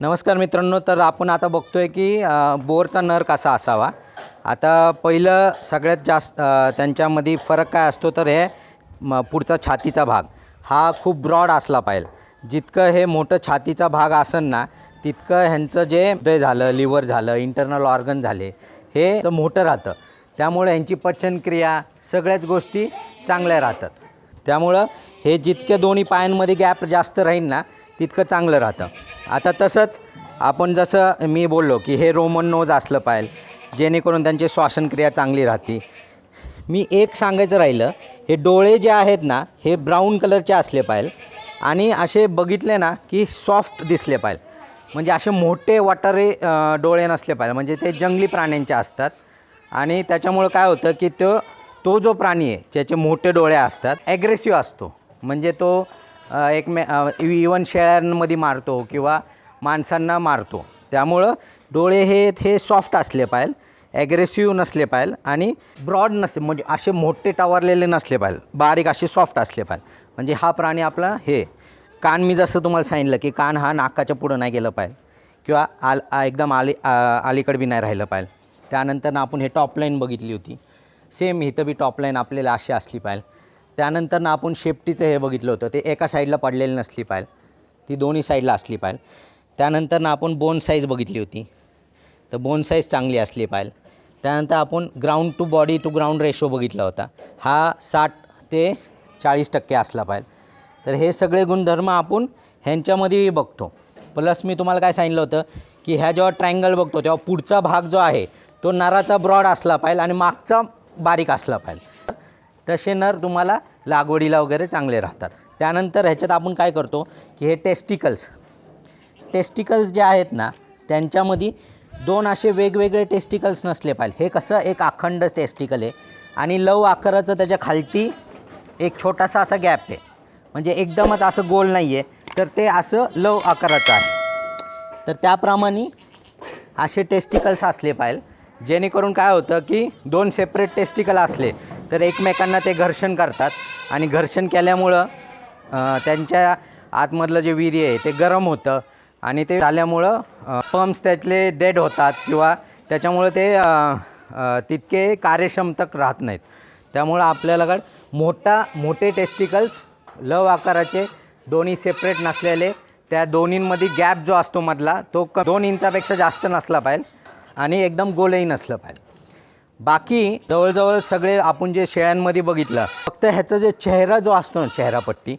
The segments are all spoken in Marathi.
नमस्कार मित्रांनो तर आपण आता बघतोय की बोरचा नर कसा असावा? आता पहिलं सगळ्यात जास्त त्यांच्यामध्ये फरक काय असतो तर हे म, पुढचा छातीचा भाग. हा खूप ब्रॉड असला पाहिजे. जितकं हे मोठं छातीचा भाग असेल ना तितकं ह्यांचं जे हृदय झालं लिव्हर झालं इंटरनल ऑर्गन झाले हे मोठं राहतं. त्यामुळे ह्यांची पचनक्रिया सगळ्याच गोष्टी चांगल्या राहतात. त्यामुळं हे जितके दोन्ही पायांमध्ये गॅप जास्त राहील ना तितकं चांगलं राहतं. आता तसंच आपण जसं मी बोललो की हे रोमन नोज असलं पाहिजे जेणेकरून त्यांची श्वासनक्रिया चांगली राहते. मी एक सांगायचं राहिलं हे डोळे जे आहेत ना हे ब्राऊन कलरचे असले पाहिजे आणि असे बघितले ना की सॉफ्ट दिसले पाहिजे म्हणजे असे मोठे वाटारे डोळे नसले पाहिजे म्हणजे ते जंगली प्राण्यांचे असतात आणि त्याच्यामुळं काय होतं की तो तो जो प्राणी आहे ज्याचे मोठे डोळे असतात ॲग्रेसिव्ह असतो. म्हणजे तो एकमे एक मे इवन शेळ्यांमध्ये मारतो किंवा माणसांना मारतो. त्यामुळं डोळे हे हे सॉफ्ट असले पाहिजे ॲग्रेसिव्ह नसले पाहिजे आणि ब्रॉड नसले म्हणजे असे मोठे टावरलेले नसले पाहिजे बारीक असे सॉफ्ट असले पाहिजे. म्हणजे हा प्राणी आपला हे कान मी जसं तुम्हाला सांगितलं की कान हा नाकाच्या पुढं नाही गेलं पाहिजे किंवा आल एकदम आली अलीकडे बी नाही राहिलं पाहिजे. त्यानंतर आपण हे टॉपलाईन बघितली होती. सेम इथं बी टॉपलाईन आपल्याला अशी असली पाहिजे. त्यानंतर ना आपण शेपटीचं हे बघितलं होतं. ते एका साईडला पडलेली नसली पाहिजे. ती दोन्ही साईडला असली पाहिजे. त्यानंतर ना आपण बोन साईज बघितली होती. तर बोन साईज चांगली असली पाहिजे. त्यानंतर आपण ground to body to ground ratio बघितला होता. हा साठ ते चाळीस टक्के असला पाहिजे. तर हे सगळे गुणधर्म आपण ह्यांच्यामध्येही बघतो. प्लस मी तुम्हाला काय सांगितलं होतं की ह्या जेव्हा ट्रायंगल बघतो तेव्हा पुढचा भाग जो आहे तो नराचा ब्रॉड असला पाहिजे आणि मागचा बारीक असला पाहिजे. तसे नर तुम्हाला लागवडीला वगैरे चांगले राहतात. त्यानंतर ह्याच्यात आपण काय करतो की हे टेस्टिकल्स टेस्टिकल्स जे आहेत ना त्यांच्यामध्ये दोन असे वेगवेगळे टेस्टिकल्स नसले पाहिजे. हे कसं एक अखंड टेस्टिकल आहे आणि लव आकाराचं त्याच्या खालती एक छोटासा असा गॅप आहे. म्हणजे एकदमच असं गोल नाही आहे तर ते असं लव आकाराचं आहे. तर त्याप्रमाणे असे टेस्टिकल्स असले पाहिजे. जेणेकरून काय होतं की दोन सेपरेट टेस्टिकल असले तर एकमेकांना ते घर्षण करतात. आणि घर्षण केल्यामुळं त्यांच्या आतमधलं जे वीर्य आहे ते गरम होतं. आणि ते झाल्यामुळं पंप्स त्यातले डेड होतात किंवा त्याच्यामुळं ते तितके कार्यक्षमतक राहत नाहीत. त्यामुळं आपल्याला काय मोठा मोठे टेस्टिकल्स लव आकाराचे दोन्ही सेपरेट नसलेले त्या दोन्हींमध्ये गॅप जो असतो मधला तो क दोन इंचापेक्षा जास्त नसला पाहिजे. आणि एकदम गोलही नसलं पाहिजे. बाकी जवळजवळ सगळे आपण जे शेळ्यांमध्ये बघितलं फक्त ह्याचं जे चेहरा जो असतो ना चेहरापट्टी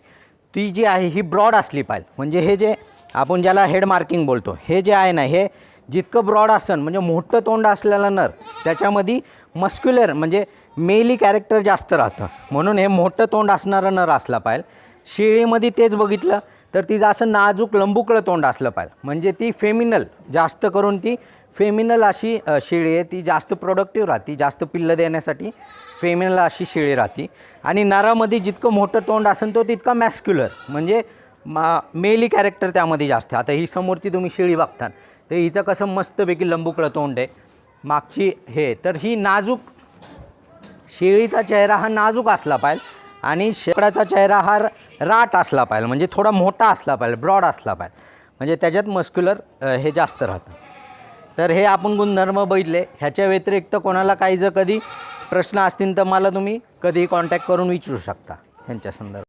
ती जी आहे ही ब्रॉड असली पाहिजे. म्हणजे हे जे आपण ज्याला हेड मार्किंग बोलतो हे जे आहे ना हे जितकं ब्रॉड असन म्हणजे मोठं तोंड असलेला नर त्याच्यामध्ये मस्क्युलर म्हणजे मेली कॅरेक्टर जास्त राहतं. म्हणून हे मोठं तोंड असणारं नर असला पाहिजे. शेळीमध्ये तेच बघितलं तर तिचं असं नाजूक लंबुकळं तोंड असलं पाहिजे म्हणजे ती फेमिनल जास्त करून ती फेमिनल अशी शेळी आहे. ती जास्त प्रोडक्टिव्ह राहते जास्त पिल्लं देण्यासाठी फेमिनल अशी शेळी राहते. आणि नरामध्ये जितकं मोठं तोंड असेल तो तितका मॅस्क्युलर म्हणजे मा मेली कॅरेक्टर त्यामध्ये जास्त आहे. आता ही समोरची तुम्ही शेळी बघता तर हिचं कसं मस्तपैकी लंबुकळं तोंड आहे. मागची हे तर ही नाजूक शेळीचा चेहरा हा नाजूक असला पाहिजे आणि शेकडाचा चेहरा हा राट असला पाहिजे म्हणजे थोडा मोठा असला पाहिजे ब्रॉड असला पाहिजे. म्हणजे त्याच्यात मस्क्युलर हे जास्त राहतं. तर हे आपण गुणधर्म बघितले. ह्याच्या व्यतिरिक्त कोणाला काही जर कधी प्रश्न असतील तर मला तुम्ही कधीही कॉन्टॅक्ट करून विचारू शकता. ह्यांच्या संदर्भात.